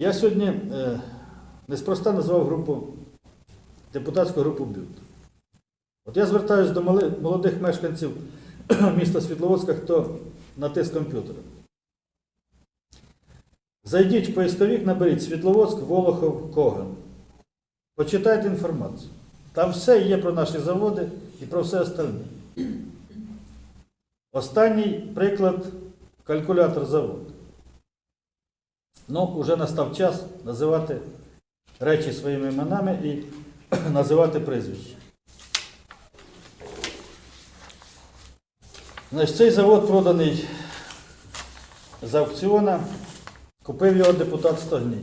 Я сьогодні е, неспроста назвав групу, депутатську групу БЮТ. От я звертаюся до молодих мешканців міста Світловодська, хто натиск комп'ютера. Зайдіть в поисковик, наберіть Світловодськ, Волохов, Коган. Почитайте інформацію. Там все є про наші заводи і про все остальне. Останній приклад калькулятор завод. Ну, вже настав час називати речі своїми іменами і називати прізвища. Значить, цей завод проданий з аукціона. Купив його депутат Стогній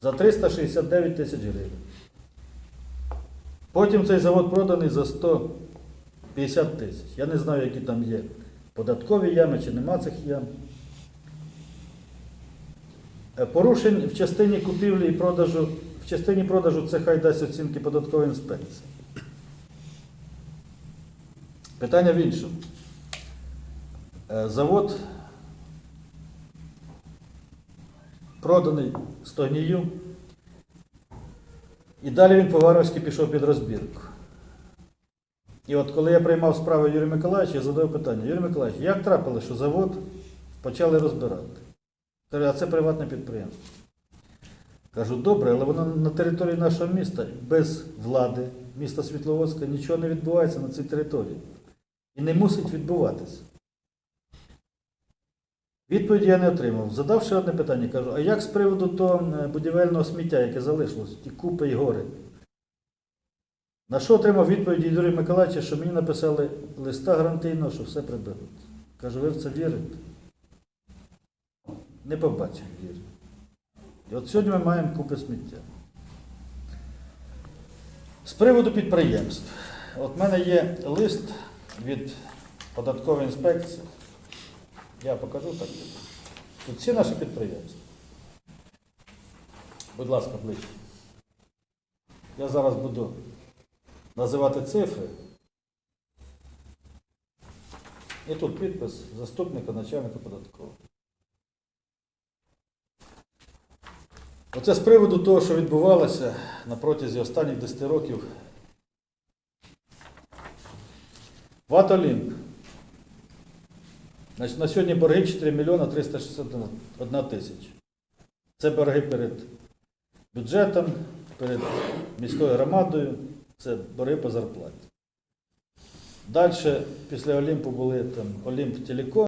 за 369 тисяч гривень. Потім цей завод проданий за 150 тисяч. Я не знаю, які там є податкові ями чи нема цих ям. Е, Порушень в частині купівлі і продажу, в частині продажу це хай дасть оцінки податкової інспекції. Питання в іншому. Е, Завод проданий Стогнію. І далі він по-варварськи пішов під розбірку. І от коли я приймав справу Юрія Миколаївича, я задав питання, Юрій Миколаївич, як трапилось, що завод почали розбирати? Каже, а це приватне підприємство. Кажу, добре, але воно на території нашого міста без влади, міста Світловодська, нічого не відбувається на цій території. І не мусить відбуватися. Відповіді я не отримав. Задав ще одне питання, кажу, а як з приводу того е, будівельного сміття, яке залишилось, ті купи і гори? На що отримав відповіді Юрія Миколаївича, що мені написали листа гарантійного, що все приберуть. Кажу, ви в це вірите? Не побачив віри. І от сьогодні ми маємо купи сміття. З приводу підприємств. От в мене є лист від податкової інспекції. Я покажу так. Тут всі наші підприємства. Будь ласка, ближче. Я зараз буду називати цифри. І тут підпис заступника начальника податкового. Оце з приводу того, що відбувалося на протязі останніх 10 років. Ватолінк. На сьогодні борги 4 мільйона 361 тисяча. Це борги перед бюджетом, перед міською громадою, це борги по зарплаті. Далі, після Олімпу були там Олімп Телеком.